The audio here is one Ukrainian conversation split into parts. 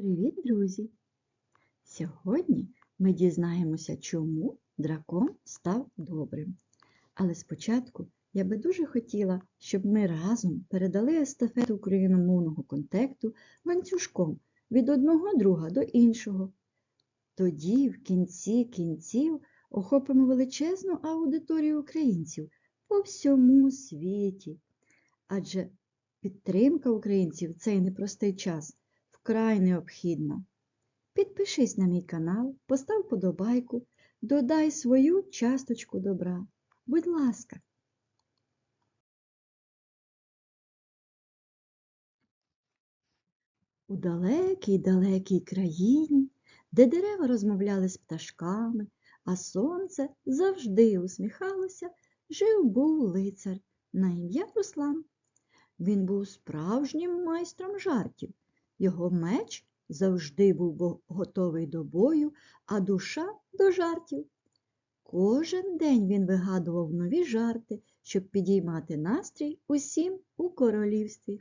Привіт, друзі! Сьогодні ми дізнаємося, чому дракон став добрим. Але спочатку я би дуже хотіла, щоб ми разом передали естафету україномовного контекту ланцюжком від одного друга до іншого. Тоді в кінці кінців охопимо величезну аудиторію українців по всьому світі. Адже підтримка українців в цей непростий час вкрай необхідна. Підпишись на мій канал, постав подобайку, додай свою часточку добра. Будь ласка. У далекій далекій країні, де дерева розмовляли з пташками, а сонце завжди усміхалося, жив був лицар на ім'я Руслан. Він був справжнім майстром жартів. Його меч завжди був готовий до бою, а душа до жартів. Кожен день він вигадував нові жарти, щоб підіймати настрій усім у королівстві.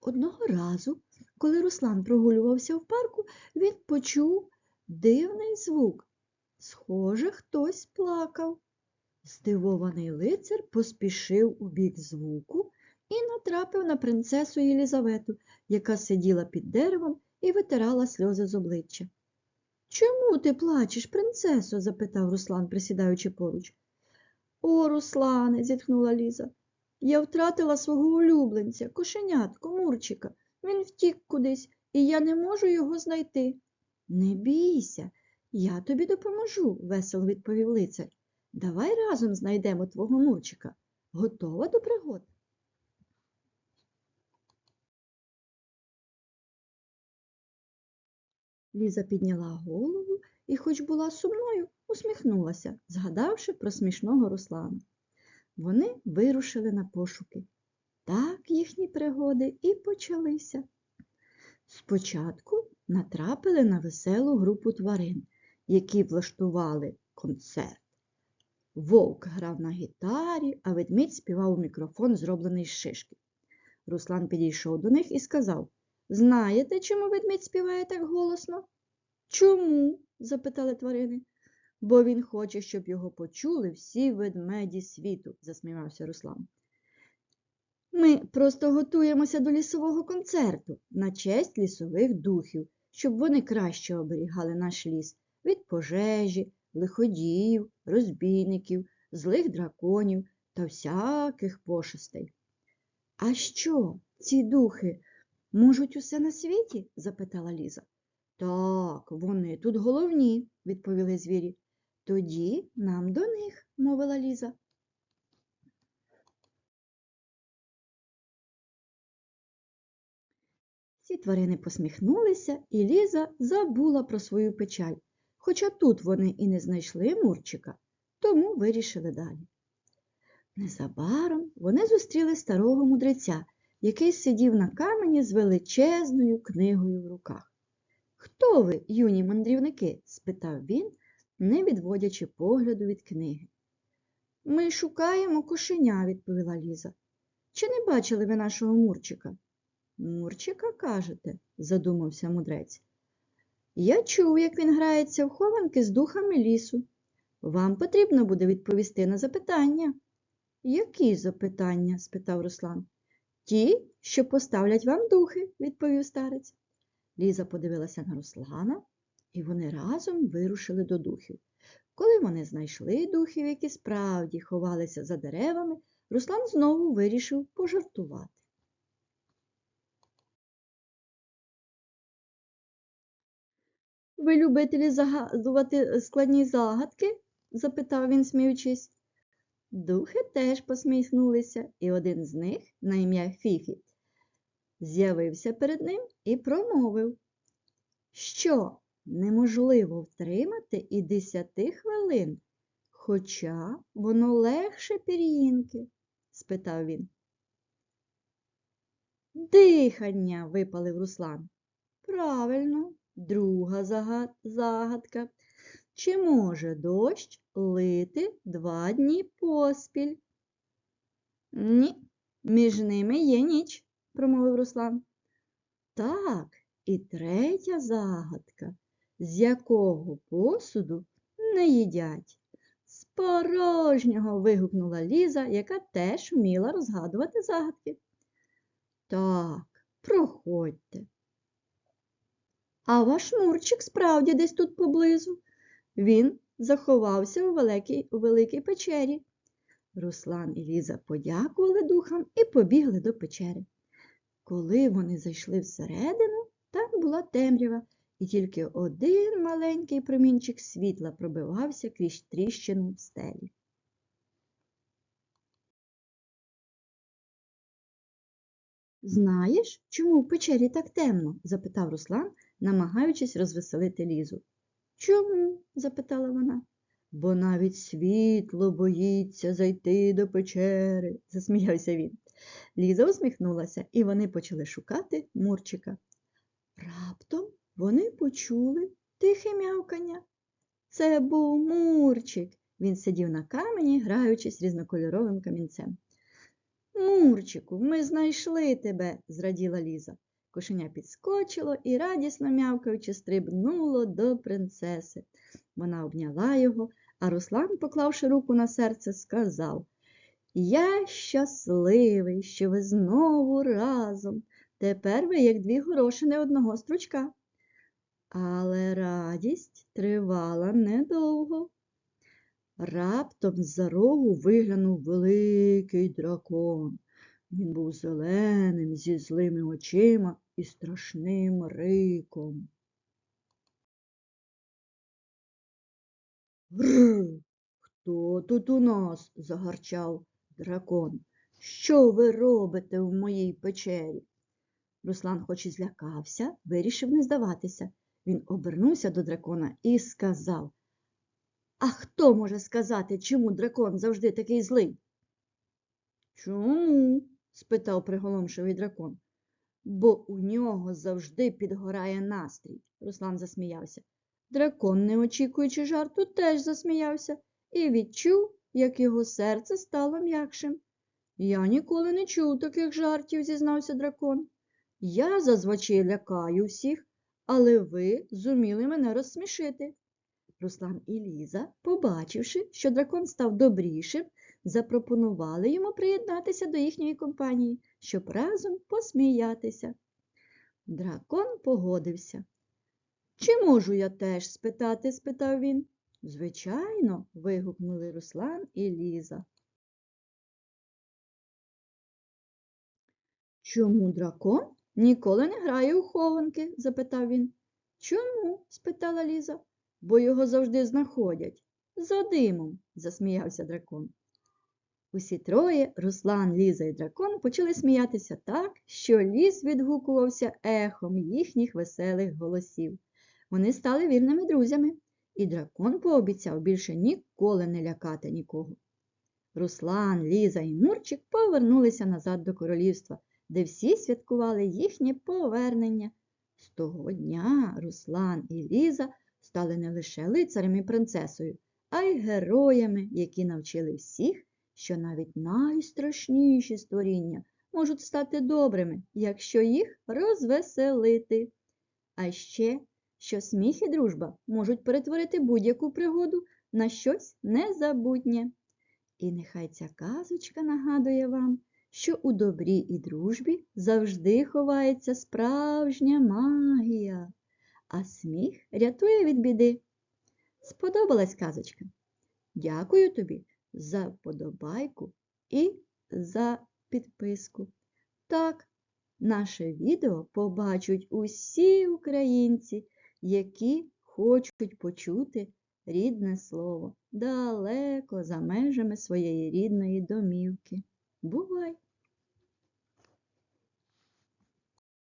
Одного разу, коли Руслан прогулювався в парку, він почув дивний звук. Схоже, хтось плакав. Здивований лицар поспішив у бік звуку і натрапив на принцесу Єлізавету, яка сиділа під деревом і витирала сльози з обличчя. Чому ти плачеш, принцесо? запитав Руслан, присідаючи поруч. О, Руслане, зітхнула Ліза. Я втратила свого улюбленця, кошенятко, Мурчика. Він втік кудись, і я не можу його знайти. Не бійся, я тобі допоможу, весело відповів лицар. Давай разом знайдемо твого Мурчика. Готова до пригод? Ліза підняла голову і, хоч була сумною, усміхнулася, згадавши про смішного Руслана. Вони вирушили на пошуки. Так їхні пригоди і почалися. Спочатку натрапили на веселу групу тварин, які влаштували концерт. Вовк грав на гітарі, а ведмідь співав у мікрофон, зроблений з шишки. Руслан підійшов до них і сказав Знаєте, чому ведмідь співає так голосно? Чому? запитали тварини. Бо він хоче, щоб його почули всі ведмеді світу, засміявся Руслан. Ми просто готуємося до лісового концерту на честь лісових духів, щоб вони краще оберігали наш ліс від пожежі, лиходіїв, розбійників, злих драконів та всяких пошестей. А що, ці духи можуть усе на світі? запитала Ліза. Так, вони тут головні, відповіли звірі. Тоді нам до них, мовила Ліза. Всі тварини посміхнулися, і Ліза забула про свою печаль, хоча тут вони і не знайшли Мурчика, тому вирішили далі. Незабаром вони зустріли старого мудреця, який сидів на камені з величезною книгою в руках. Хто ви, юні мандрівники? спитав він, не відводячи погляду від книги. Ми шукаємо кошеня, відповіла Ліза. Чи не бачили ви нашого Мурчика? Мурчика, кажете, задумався мудрець. Я чув, як він грається в хованки з духами лісу. Вам потрібно буде відповісти на запитання. Які запитання? спитав Руслан. Ті, що поставлять вам духи, відповів старець. Ліза подивилася на Руслана, і вони разом вирушили до духів. Коли вони знайшли духів, які справді ховалися за деревами, Руслан знову вирішив пожартувати. Ви любителі загадувати складні загадки? запитав він, сміючись. Духи теж посміхнулися, і один з них, на ім'я Фіфі, з'явився перед ним і промовив, що неможливо втримати і десяти хвилин, хоча воно легше пір'їнки? спитав він. Дихання, випалив Руслан. Правильно, друга загадка. Чи може дощ лити два дні поспіль? Ні, між ними є ніч, промовив Руслан. Так, І третя загадка, з якого посуду не їдять. З порожнього вигукнула Ліза, яка теж вміла розгадувати загадки. Так, проходьте. А ваш Мурчик справді десь тут поблизу. Він заховався у великій, у великій печері. Руслан і Ліза подякували духам і побігли до печери. Коли вони зайшли всередину, там була темрява, і тільки один маленький промінчик світла пробивався крізь тріщину в стелі. Знаєш, чому в печері так темно? запитав Руслан, намагаючись розвеселити Лізу. Чому? запитала вона. Бо навіть світло боїться зайти до печери, засміявся він. Ліза усміхнулася, і вони почали шукати Мурчика. Раптом вони почули тихе м'явкання. Це був Мурчик. Він сидів на камені, граючись різнокольоровим камінцем. Мурчику, ми знайшли тебе, зраділа Ліза. Кошеня підскочило і, радісно м'явкаючи, стрибнуло до принцеси. Вона обняла його, а Руслан, поклавши руку на серце, сказав Я щасливий, що ви знову разом. Тепер ви як дві горошини одного стручка. Але радість тривала недовго. Раптом з-за рогу виглянув великий дракон. Він був зеленим, зі злими очима і страшним риком. Грр, хто тут у нас? загарчав дракон. Що ви робите в моїй печері? Руслан, хоч і злякався, вирішив не здаватися. Він обернувся до дракона і сказав А хто може сказати, чому дракон завжди такий злий? Чому? спитав приголомшивий дракон. Бо у нього завжди підгорає настрій, Руслан засміявся. Дракон, не очікуючи жарту, теж засміявся і відчув, як його серце стало м'якшим. Я ніколи не чув таких жартів, зізнався дракон. Я зазвичай лякаю всіх, але ви зуміли мене розсмішити. Руслан і Ліза, побачивши, що дракон став добрішим, запропонували йому приєднатися до їхньої компанії, щоб разом посміятися. Дракон погодився. Чи можу я теж спитати? спитав він. Звичайно, вигукнули Руслан і Ліза. Чому дракон ніколи не грає у хованки? запитав він. Чому? спитала Ліза. Бо його завжди знаходять. За димом, засміявся дракон. Усі троє, Руслан, Ліза і дракон, почали сміятися так, що ліс відгукувався ехом їхніх веселих голосів. Вони стали вірними друзями, і дракон пообіцяв більше ніколи не лякати нікого. Руслан, Ліза і Мурчик повернулися назад до королівства, де всі святкували їхнє повернення. З того дня Руслан і Ліза стали не лише лицарем і принцесою, а й героями, які навчили всіх, що навіть найстрашніші створіння можуть стати добрими, якщо їх розвеселити. А ще, що сміх і дружба можуть перетворити будь-яку пригоду на щось незабутнє. І нехай ця казочка нагадує вам, що у добрі і дружбі завжди ховається справжня магія, а сміх рятує від біди. Сподобалась казочка? Дякую тобі за вподобайку і за підписку. Так, наше відео побачать усі українці, які хочуть почути рідне слово далеко за межами своєї рідної домівки. Бувай!